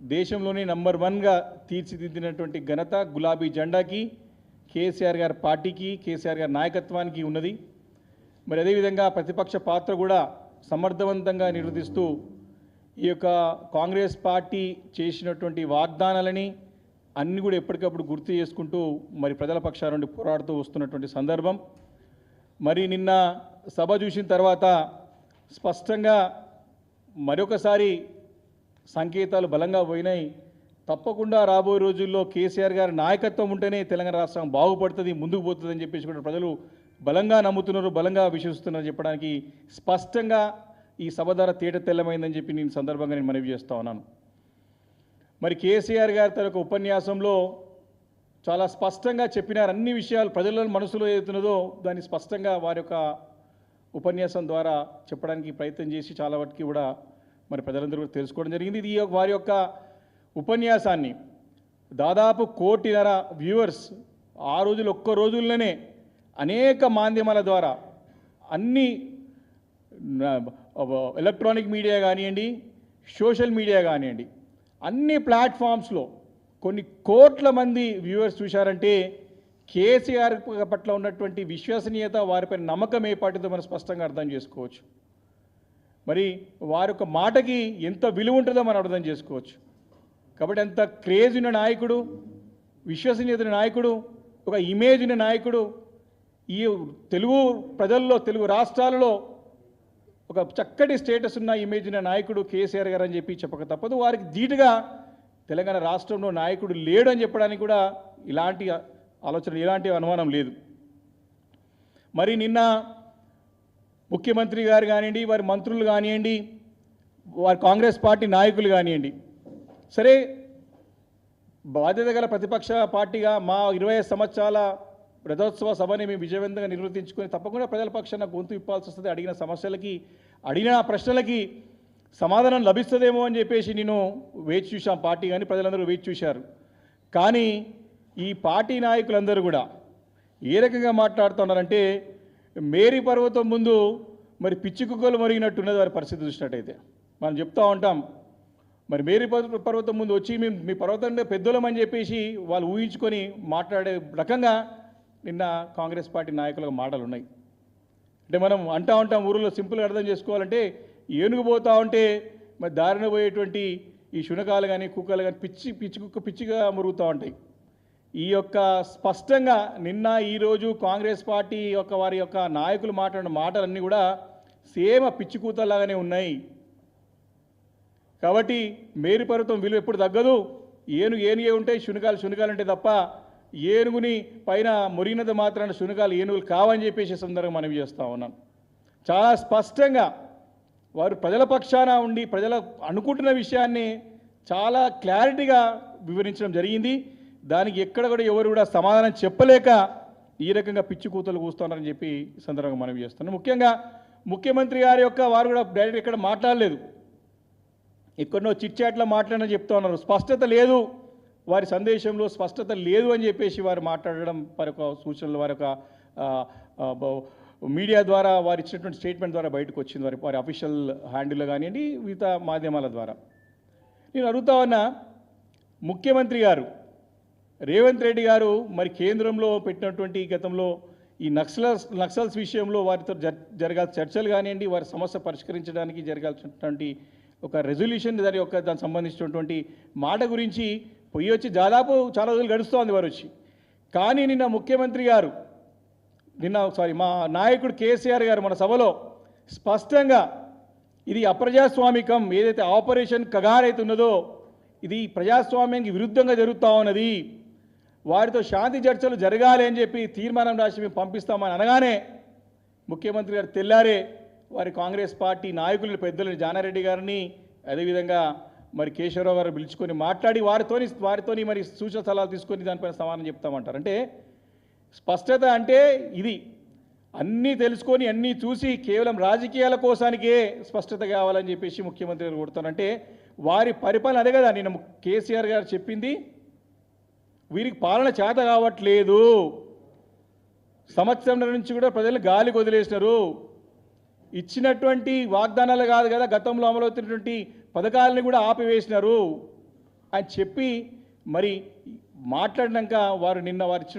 దేశంలోనే నంబర్ వన్గా తీర్చిదిద్దినటువంటి ఘనత గులాబీ జెండాకి కేసీఆర్ గారి పార్టీకి కేసీఆర్ గారి నాయకత్వానికి ఉన్నది. మరి అదేవిధంగా ప్రతిపక్ష పాత్ర కూడా సమర్థవంతంగా నిర్వర్తిస్తూ ఈ యొక్క కాంగ్రెస్ పార్టీ చేసినటువంటి వాగ్దానాలని అన్నీ కూడా ఎప్పటికప్పుడు గుర్తు చేసుకుంటూ మరి ప్రజల పక్షాల నుండి పోరాడుతూ వస్తున్నటువంటి సందర్భం. మరి నిన్న సభ చూసిన తర్వాత స్పష్టంగా మరొకసారి సంకేతాలు బలంగా పోయినాయి. తప్పకుండా రాబోయే రోజుల్లో కేసీఆర్ గారి నాయకత్వం ఉంటేనే తెలంగాణ రాష్ట్రం బాగుపడుతుంది ముందుకు పోతుందని చెప్పేసి కూడా ప్రజలు బలంగా నమ్ముతున్నారు బలంగా విశ్వసిస్తున్నారు చెప్పడానికి స్పష్టంగా ఈ సభ ద్వారా తేట తెల్లమైందని చెప్పి నేను సందర్భంగా నేను మనవి చేస్తా ఉన్నాను. మరి కేసీఆర్ గారి తన యొక్క ఉపన్యాసంలో చాలా స్పష్టంగా చెప్పినారు. అన్ని విషయాలు ప్రజల మనసులో ఏదైతున్నదో దాన్ని స్పష్టంగా వారి యొక్క ఉపన్యాసం ద్వారా చెప్పడానికి ప్రయత్నం చేసి చాలా వాటికి కూడా మరి ప్రజలందరూ కూడా తెలుసుకోవడం జరిగింది. ఇది వారి యొక్క ఉపన్యాసాన్ని దాదాపు కోటిన్నర వ్యూవర్స్ ఆ రోజులు ఒక్క రోజుల్లోనే అనేక మాధ్యమాల ద్వారా అన్ని ఎలక్ట్రానిక్ మీడియా కానివ్వండి సోషల్ మీడియా కానివ్వండి అన్ని ప్లాట్ఫామ్స్లో కొన్ని కోట్ల మంది వ్యూవర్స్ చూశారంటే కేసీఆర్ పట్ల ఉన్నటువంటి విశ్వసనీయత వారిపై నమ్మకం ఏ పాటిదో మనం స్పష్టంగా అర్థం చేసుకోవచ్చు. మరి వారి యొక్క మాటకి ఎంత విలువ ఉంటుందో మనం అర్థం చేసుకోవచ్చు. కాబట్టి అంత క్రేజ్ ఉన్న నాయకుడు విశ్వసనీయత నాయకుడు ఒక ఇమేజ్ ఉన్న నాయకుడు ఈ తెలుగు ప్రజల్లో తెలుగు రాష్ట్రాలలో ఒక చక్కటి స్టేటస్ ఉన్న ఇమేజ్ ఉన్న నాయకుడు కేసీఆర్ గారు అని చెప్పి చెప్పక తప్పదు. వారికి ధీటుగా తెలంగాణ రాష్ట్రంలో నాయకుడు లేడు అని చెప్పడానికి కూడా ఇలాంటి ఆలోచన ఇలాంటి అనుమానం లేదు. మరి నిన్న ముఖ్యమంత్రి గారు కానివ్వండి వారి మంత్రులు కానివ్వండి వారి కాంగ్రెస్ పార్టీ నాయకులు కానివ్వండి. సరే బాధ్యత గల ప్రతిపక్ష పార్టీగా మా ఇరవై సంవత్సరాల రథోత్సవ సభని మేము విజయవంతంగా నిర్వర్తించుకొని తప్పకుండా ప్రజల పక్షాన గొంతు ఇప్పాల్సి వస్తుంది. అడిగిన సమస్యలకి అడిగిన ప్రశ్నలకి సమాధానం లభిస్తుందేమో అని చెప్పేసి నేను వేచి చూశాం. పార్టీ కానీ ప్రజలందరూ వేచి చూశారు. కానీ ఈ పార్టీ నాయకులందరూ కూడా ఏ రకంగా మాట్లాడుతున్నారంటే మేరీ పర్వతం ముందు మరి పిచ్చి కుక్కలు మరిగినట్టున్నది వారి పరిస్థితి చూసినట్టయితే. మనం చెప్తా ఉంటాం మరి మేరీ పర్వతం ముందు వచ్చి మేము మీ పర్వతం పెద్దలమని చెప్పేసి వాళ్ళు ఊహించుకొని మాట్లాడే రకంగా నిన్న కాంగ్రెస్ పార్టీ నాయకుల మాటలు ఉన్నాయి అంటే మనం అంటా ఉంటాం ఊరిలో సింపుల్గా అర్థం చేసుకోవాలంటే ఏనుగు పోతా ఉంటే మరి దారిన పోయేటువంటి ఈ శునకాలు కానీ కుక్కలు కానీ పిచ్చి పిచ్చి కుక్క పిచ్చిగా మురుగుతూ ఉంటాయి. ఈ యొక్క స్పష్టంగా నిన్న ఈరోజు కాంగ్రెస్ పార్టీ యొక్క వారి యొక్క నాయకులు మాట్లాడిన మాటలన్నీ కూడా సేమ పిచ్చికూతలాగానే ఉన్నాయి. కాబట్టి మేరుపర్వతం విలువ ఎప్పుడు తగ్గదు. ఏనుగు ఏనుగే ఉంటాయి శునకాలు శునకాలు ఉంటాయి తప్ప ఏనుగుని పైన మురిగినది మాత్రాన శునకాలు ఏనుగులు కావని చెప్పేసి సందర్భం సందర్భంగా మనవి చేస్తూ ఉన్నాను. చాలా స్పష్టంగా వారు ప్రజల పక్షాన ఉండి ప్రజల అనుకుంటున్న విషయాన్ని చాలా క్లారిటీగా వివరించడం జరిగింది. దానికి ఎక్కడ కూడా ఎవరు కూడా సమాధానం చెప్పలేక ఈ రకంగా పిచ్చి కూతలు కూస్తున్నారని చెప్పి సందర్భంగా మనం చేస్తున్నాం ముఖ్యంగా ముఖ్యమంత్రి గారి యొక్క వారు కూడా డైరెక్ట్ ఇక్కడ మాట్లాడలేదు. ఎక్కడనో చిట్చాట్లో మాట్లాడని చెప్తా ఉన్నారు. స్పష్టత లేదు. వారి సందేశంలో స్పష్టత లేదు అని చెప్పేసి వారు మాట్లాడడం వారి యొక్క సూచనలు వారి యొక్క మీడియా ద్వారా వారు ఇచ్చినటువంటి స్టేట్మెంట్ ద్వారా బయటకు వచ్చింది. వారి వారి అఫీషియల్ హ్యాండిల్లో కానివ్వండి వివిధ మాధ్యమాల ద్వారా. నేను అడుగుతా ఉన్నా ముఖ్యమంత్రి గారు రేవంత్ రెడ్డి గారు మరి కేంద్రంలో పెట్టినటువంటి గతంలో ఈ నక్సలస్ నక్సల్స్ విషయంలో వారితో జరగాల్సిన చర్చలు కానివ్వండి వారి సమస్య పరిష్కరించడానికి జరగాల్సినటువంటి ఒక రెజల్యూషన్ దాని యొక్క దానికి సంబంధించినటువంటి మాట గురించి పొయ్యి వచ్చి దాదాపు చాలా రోజులు గడుస్తోంది వారు వచ్చి. కానీ నిన్న ముఖ్యమంత్రి గారు నిన్న సారీ మా నాయకుడు కేసీఆర్ గారు మన సభలో స్పష్టంగా ఇది అప్రజాస్వామికం ఏదైతే ఆపరేషన్ కగారైతే ఉన్నదో ఇది ప్రజాస్వామ్యానికి విరుద్ధంగా జరుగుతూ ఉన్నది. వారితో శాంతి చర్చలు జరగాలి అని చెప్పి తీర్మానం రాసి మేము పంపిస్తామని అనగానే ముఖ్యమంత్రి గారు తెల్లారే వారి కాంగ్రెస్ పార్టీ నాయకులు పెద్దలు జానారెడ్డి గారిని అదేవిధంగా మరి కేశవరావు గారు పిలుచుకొని మాట్లాడి వారితోని వారితోని మరి సూచన సలహాలు తీసుకొని దానిపైన సమాధానం చెప్తామంటారు. అంటే స్పష్టత అంటే ఇది. అన్నీ తెలుసుకొని అన్నీ చూసి కేవలం రాజకీయాల కోసానికే స్పష్టత కావాలని చెప్పేసి ముఖ్యమంత్రి గారు కొడుతారంటే వారి పరిపాలన అదే కదా నేను కేసీఆర్ గారు చెప్పింది. వీరికి పాలన చేత కావట్లేదు. సంవత్సరం నుంచి కూడా ప్రజలు గాలికి వదిలేసినారు. ఇచ్చినటువంటి వాగ్దానాలు కాదు కదా గతంలో అమలవుతున్నటువంటి పథకాలని కూడా ఆపివేసినారు. అని చెప్పి మరి మాట్లాడినాక వారు నిన్న వారు